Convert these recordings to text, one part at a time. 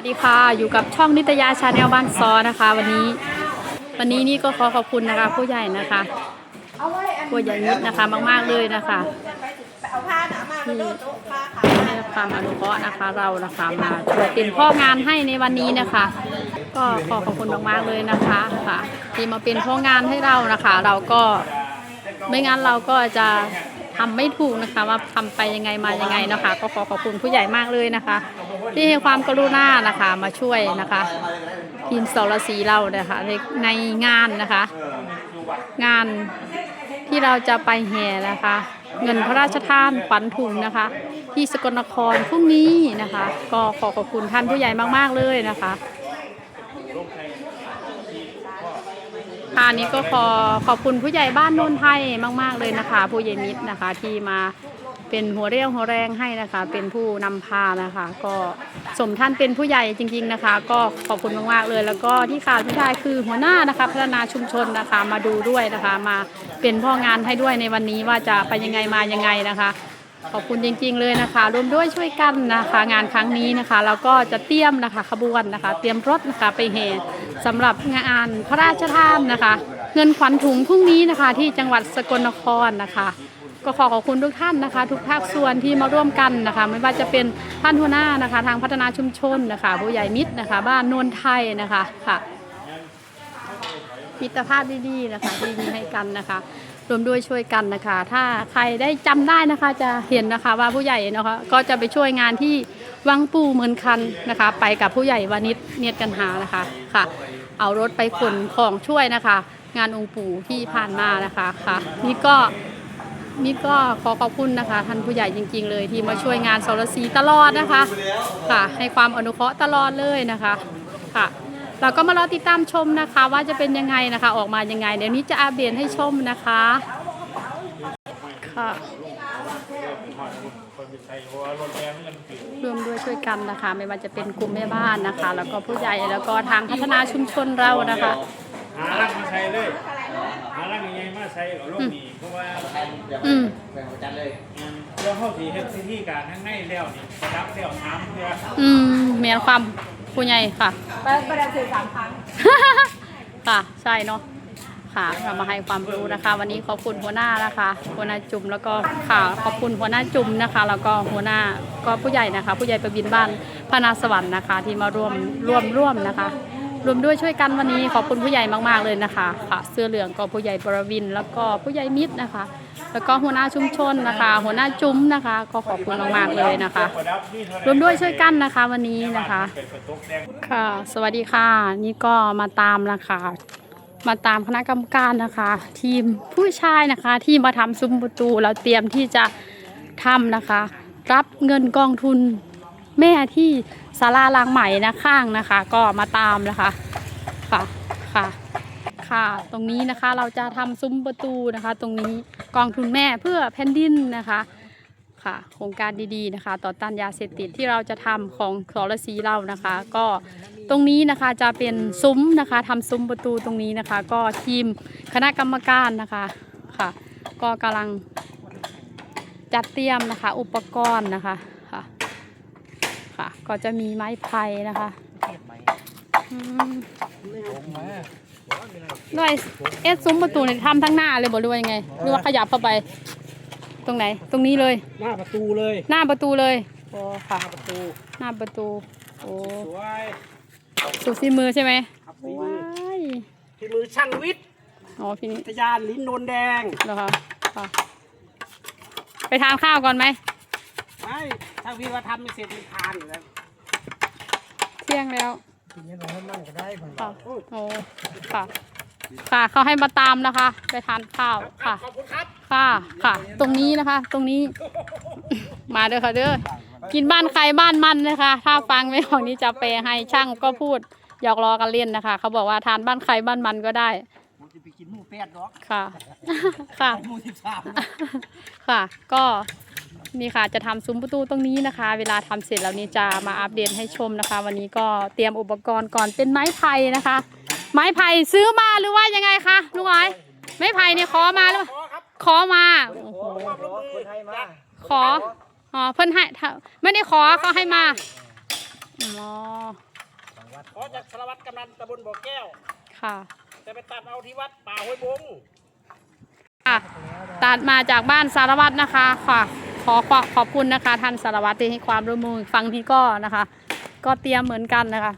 สวัสดีค่ะ อยู่กับช่องนิตยาชาแนลบ้านซอนะคะ วันนี้ วันนี้นี่ก็ขอขอบคุณนะคะ ผู้ใหญ่นะคะผู้ใหญ่นิดนะคะมาก ๆเลยนะคะที่ให้ความอนุเคราะห์นะคะ เรานะคะมาช่วยเป็นพ่องานให้ในวันนี้นะคะ ก็ขอขอบคุณมากๆเลยนะคะค่ะ ที่มาเป็นพ่องานให้เรานะคะ เราก็ไม่งั้นเราก็จะ ทำไม่ถูกนะคะ ว่าทำไปยังไงมายังไงนะคะ ก็ขอขอบคุณผู้ใหญ่มากเลยนะคะ ที่ให้ความกรุณานะคะ มาช่วยนะคะ ทีมสรสีเรานะคะในในงานนะคะ งานที่เราจะไปแห่นะคะ เงินพระราชทานขวัญถุงนะคะ ที่สกลนครพรุ่งนี้นะคะ ก็ขอขอบคุณท่านผู้ใหญ่มากๆเลยนะคะ ค่ะนี้ก็ขอขอบคุณผู้ใหญ่บ้านโนนไทยมาก ๆ เลยนะคะ ผู้ใหญ่มิตรนะคะที่มาเป็นหัวเรี่ยวหัวแรงให้นะคะ เป็นผู้นำพานะคะ ก็สมท่านเป็นผู้ใหญ่จริง ๆนะคะ ก็ขอบคุณมากๆเลย แล้วก็ที่ขาดไม่ได้คือหัวหน้านะคะ พัฒนาชุมชนนะคะมาดูด้วยนะคะ มาเป็นพ่องานให้ด้วยในวันนี้ว่าจะไปยังไงมายังไงนะคะ ขอบคุณจริง ๆเลยนะคะรวมด้วยช่วยกันนะคะ งานครั้งนี้นะคะเราก็จะเตรียมนะคะขบวนนะคะ เตรียมรถนะคะไปแห่สำหรับงานพระราชทานนะคะ เงินขวัญถุงพรุ่งนี้นะคะ ที่จังหวัดสกลนครนะคะ ก็ขอขอบคุณทุกท่านนะคะ ทุกภาคส่วนที่มาร่วมกันนะคะ ไม่ว่าจะเป็นท่านหัวหน้านะคะ ทางพัฒนาชุมชนนะคะผู้ใหญ่มิตรนะคะ บ้านโนนไทยนะคะค่ะมิตรภาพดีๆนะคะที่มีให้กันนะคะ รวมด้วยช่วยกันนะคะ ถ้าใครได้จำได้นะคะจะเห็นนะคะว่าผู้ใหญ่นะคะก็จะไปช่วยงานที่วังปูเหมือนคันนะคะ ไปกับผู้ใหญ่วานิชเนียดกันหานะคะค่ะ เอารถไปขนของช่วยนะคะ งานองค์ปู่ที่ผ่านมานะคะค่ะ นี่ก็นี่ก็ขอขอบคุณนะคะท่านผู้ใหญ่จริง ๆ เลยที่มาช่วยงานสรศีตลอดนะคะ ค่ะ ให้ความอนุเคราะห์ตลอดเลยนะคะ ค่ะ เราก็มารอติดตามชมนะคะ ว่าจะเป็นยังไงนะคะ ออกมายังไง เดี๋ยวนี้จะอัปเดตให้ชมนะคะค่ะรวมด้วยช่วยกันนะคะ ไม่ว่าจะเป็นกลุ่มแม่บ้านนะคะ แล้วก็ผู้ใหญ่แล้วก็ทางพัฒนาชุมชนเรานะคะ หาร่างมาใช้เลยหาร่างยังไงมาใช้เอาลงนี่เพราะว่าอืม แบ่งประจันเลย เรื่องเข้าสีเฮ็ดซีที่การทั้งในแล้วนี่ประดับแล้วน้ำเพื่ออืมเมียนความผู้ใหญ่ค่ะไปประดับสื่อสามครั้ง ค่ะใช่เนาะค่ะเรามาให้ความรู้นะคะ วันนี้ขอบคุณหัวหน้านะคะหัวหน้าจุ่มแล้วก็ค่ะขอบคุณหัวหน้าจุ่มนะคะ แล้วก็หัวหน้าก็ผู้ใหญ่นะคะ ผู้ใหญ่ประบินบ้านพระนาสวรรค์นะคะ ที่มาร่วมร่วมร่วมนะคะรวมด้วยช่วยกันวันนี้ขอบคุณผู้ใหญ่มากๆเลยนะคะ ค่ะ เสื้อเหลืองก็ผู้ใหญ่บรวินแล้วก็ผู้ใหญ่มิตรนะคะ แล้วก็หัวหน้าชุมชนนะคะ หัวหน้าจุ้มนะคะ ก็ขอบคุณมากๆเลยนะคะรวมด้วยช่วยกันนะคะวันนี้นะคะ ค่ะ สวัสดีค่ะ นี่ก็มาตามนะคะ มาตามคณะกรรมการนะคะ ทีมผู้ชายนะคะ ที่มาทำซุ้มประตูเราเตรียมที่จะทำนะคะ รับเงินกองทุนแม่ที่ศาลาลางใหม่นะข้างนะคะ ก็มาตามนะคะค่ะค่ะค่ะ ตรงนี้นะคะเราจะทำซุ้มประตูนะคะ ตรงนี้ กองทุนแม่เพื่อแผ่นดินนะคะค่ะโครงการดีๆนะคะ ต่อต้านยาเสพติดที่เราจะทำของสรสีเรานะคะ ก็ตรงนี้นะคะจะเป็นซุ้มนะคะทำซุ้มประตูตรงนี้นะคะ ก็ทีมคณะกรรมการนะคะค่ะ ก็กำลังจัดเตรียมนะคะ อุปกรณ์นะคะค่ะค่ะ ก็จะมีไม้ไผ่นะคะอืม ด้วยเอะซุ้มประตูเนี่ยทำทั้งหน้าเลยบอกหรือว่ายังไงหรือว่าขยับเข้าไป ตรงไหน ตรงนี้เลย หน้าประตูเลยหน้าประตูเลยโอ้ค่ะ ประตูหน้าประตูโอ้สวยสุดที่มือใช่ไหมครับฝีมืว้าอยฝีมือช่างวิทย์อ๋อพี่นี่ทยานลิ้นโนนแดงเหรอคะค่ะไปทานข้าวก่อนไหมไม่ช่างวิทย์ว่าทำไม่เสร็จมันทานอยู่แล้วเที่ยงแล้ว ทีนี้เราให้มั่งก็ได้ผมค่ะโอ้ค่ะ ค่ะเขาให้มาตามนะคะ ไปทานข้าวค่ะ ขอบคุณครับค่ะ ค่ะ ตรงนี้นะคะ ตรงนี้ มาเด้อค่ะเด้อ กินบ้านใครบ้านมันนะคะถ้าฟังไม่ออกนี้จะแปลให้ช่างก็พูดหยอกล้อกันเล่นนะคะ เขาบอกว่าทานบ้านใครบ้านมันก็ได้ผมจะไปกินหมูแปดดอกค่ะ ค่ะ หมูสิบสาม ค่ะ ก็ นี่ค่ะจะทำซุ้มประตูตรงนี้นะคะ เวลาทำเสร็จแล้วนี้จะมาอัปเดตให้ชมนะคะ วันนี้ก็เตรียมอุปกรณ์ก่อนเป็นไม้ไผ่นะคะ ไม้ไผ่ซื้อมาหรือว่ายังไงคะลุงอ้อยไม้ไผ่เนี่ยขอมาหรือเปล่าขอครับขอมาโอ้โหความร่วมมือจากขออ๋อเพิ่นให้ถ้าไม่ได้ขอเขาให้มาอ๋อขอจากสารวัตรกำนันตำบลบ่อแก้วค่ะจะไปตัดเอาที่วัดป่าห้วยบงค่ะตัดมาจากบ้านสารวัตรนะคะค่ะข อขอขอบคุณนะคะท่านสารวัตรที่ให้ความร่วมมือฟังนี้ก็นะคะ ก็เตรียมเหมือนกันนะคะ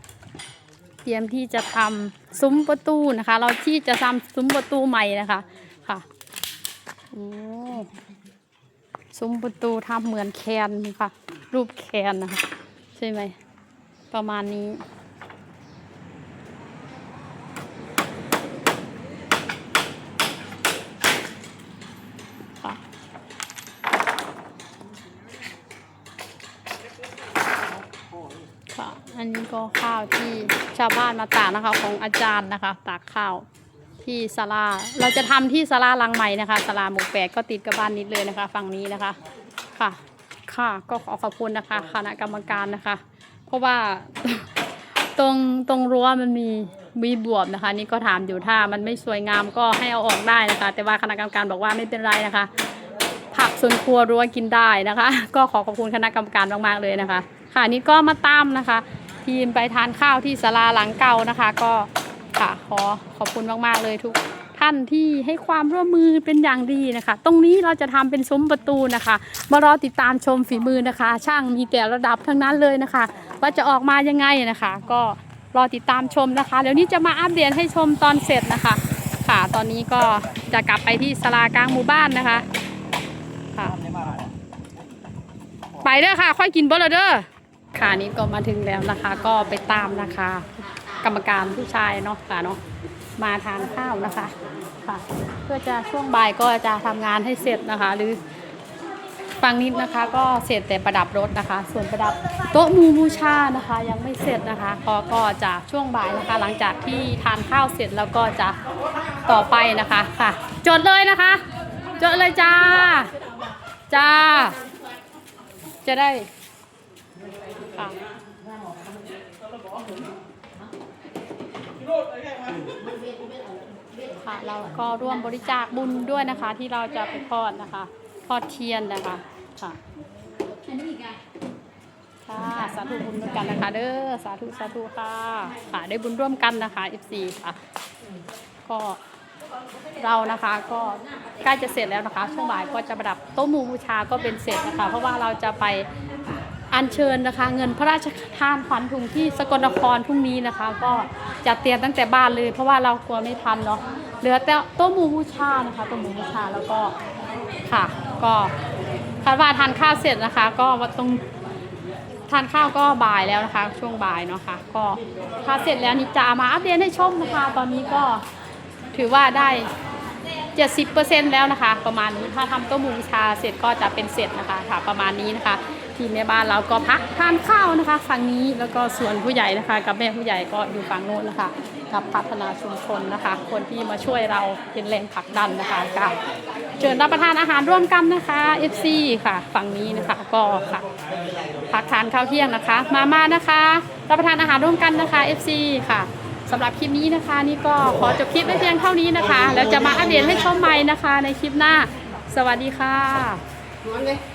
เตรียมที่จะทำซุ้มประตูนะคะ เราที่จะทำซุ้มประตูใหม่นะคะค่ะโอ้ซุ้มประตูทำเหมือนแคนค่ะรูปแคนนะคะ ใช่ไหมประมาณนี้ ค่ะ อันนี้ก็ข้าวที่ชาวบ้านมาตากนะคะ ของอาจารย์นะคะ ตากข้าวที่ศาลา เราจะทำที่ศาลาลังใหม่นะคะศาลาหมู่แปดก็ติดกับบ้านนิดเลยนะคะฝั่งนี้นะคะ ค่ะ ค่ะ ก็ขอขอบคุณนะคะ คณะกรรมการนะคะ เพราะว่าตรงตรงรั้วมันมีมีบวบนะคะ นี่ก็ถามอยู่ถ้ามันไม่สวยงามก็ให้เอาออกได้นะคะ แต่ว่าคณะกรรมการบอกว่าไม่เป็นไรนะคะ ผักสวนครัวรั้วกินได้นะคะ ก็ขอขอบคุณคณะกรรมการมากๆเลยนะคะ ค่ะนี่ก็มาตามนะคะ ทีมไปทานข้าวที่ศาลาหลังเก่านะคะ ก็ค่ะขอขอบคุณมากๆเลยทุกท่านที่ให้ความร่วมมือเป็นอย่างดีนะคะ ตรงนี้เราจะทำเป็นซุ้มประตูนะคะ มารอติดตามชมฝีมือนะคะ ช่างมีแต่ระดับทั้งนั้นเลยนะคะ ว่าจะออกมายังไงนะคะ ก็รอติดตามชมนะคะเดี๋ยวนี้จะมาอัปเดตให้ชมตอนเสร็จนะคะ ค่ะตอนนี้ก็จะกลับไปที่ศาลากลางหมู่บ้านนะคะค่ะไปเด้อค่ะ ค่อยกินบ่ละเด้อ ค่ะนี่ก็มาถึงแล้วนะคะ ก็ไปตามนะคะ กรรมการผู้ชายเนาะค่ะเนาะมาทานข้าวนะคะค่ะ เพื่อจะช่วงบ่ายก็จะทำงานให้เสร็จนะคะ หรือฟังนิดนะคะ ก็เสร็จแต่ประดับรถนะคะ ส่วนประดับโต๊ะมูบูชานะคะ ยังไม่เสร็จนะคะก็ก็จะช่วงบ่ายนะคะ หลังจากที่ทานข้าวเสร็จแล้วก็จะต่อไปนะคะค่ะ จดเลยนะคะ จดเลยจ้า จ้า จะได้ ค่ะค่ะ เราก็ร่วมบริจาคบุญด้วยนะคะ ที่เราจะไปทอดนะคะ ทอดเทียนนะคะค่ะค่ะสาธุบุญด้วยกันนะคะ เด้อสาธุสาธุค่ะค่ะได้บุญร่วมกันนะคะ F4 ค่ะก็เรานะคะก็ใกล้จะเสร็จแล้วนะคะ ช่วงบ่ายก็จะประดับโต๊ะหมู่บูชาก็เป็นเสร็จนะคะ เพราะว่าเราจะไป อัญเชิญนะคะ เงินพระราชทานขวัญถุงที่สกลนครพรุ่งนี้นะคะ ก็จะเตรียมตั้งแต่บ้านเลย เพราะว่าเรากลัวไม่ทันเนาะเหลือแต่โต๊ะหมู่บูชานะคะโต๊ะหมู่บูชาแล้วก็ค่ะ ก็คาดว่าทานข้าวเสร็จนะคะ ก็ตรงทานข้าวก็บ่ายแล้วนะคะ ช่วงบ่ายเนาะค่ะก็ถ้าเสร็จแล้วนิจามาอัปเดตให้ชมนะคะ ตอนนี้ก็ถือว่าได้ 70%แล้วนะคะ ประมาณนี้ถ้าทำต๊ะหมูชาเสร็จก็จะเป็นเสร็จนะคะค่ะประมาณนี้นะคะ ทีแม่บ้านเราก็พักทานข้าวนะคะฝั่งนี้แล้วก็ส่วนผู้ใหญ่นะคะ กับแม่ผู้ใหญ่ก็อยู่ฝั่งโน้นนะคะ กับพัฒนาชุมชนนะคะ คนที่มาช่วยเราเป็นแรงผลักดันนะคะกับเชิญรับประทานอาหารร่วมกันนะคะ FC ค่ะ ฝั่งนี้นะคะก็ค่ะพักทานข้าวเที่ยงนะคะ มามานะคะ รับประทานอาหารร่วมกันนะคะ FC ค่ะ สำหรับคลิปนี้นะคะ นี่ก็ขอจบคลิปไว้เพียงเท่านี้นะคะ แล้วจะมาอัปเดตให้ชมใหม่นะคะ ในคลิปหน้า สวัสดีค่ะ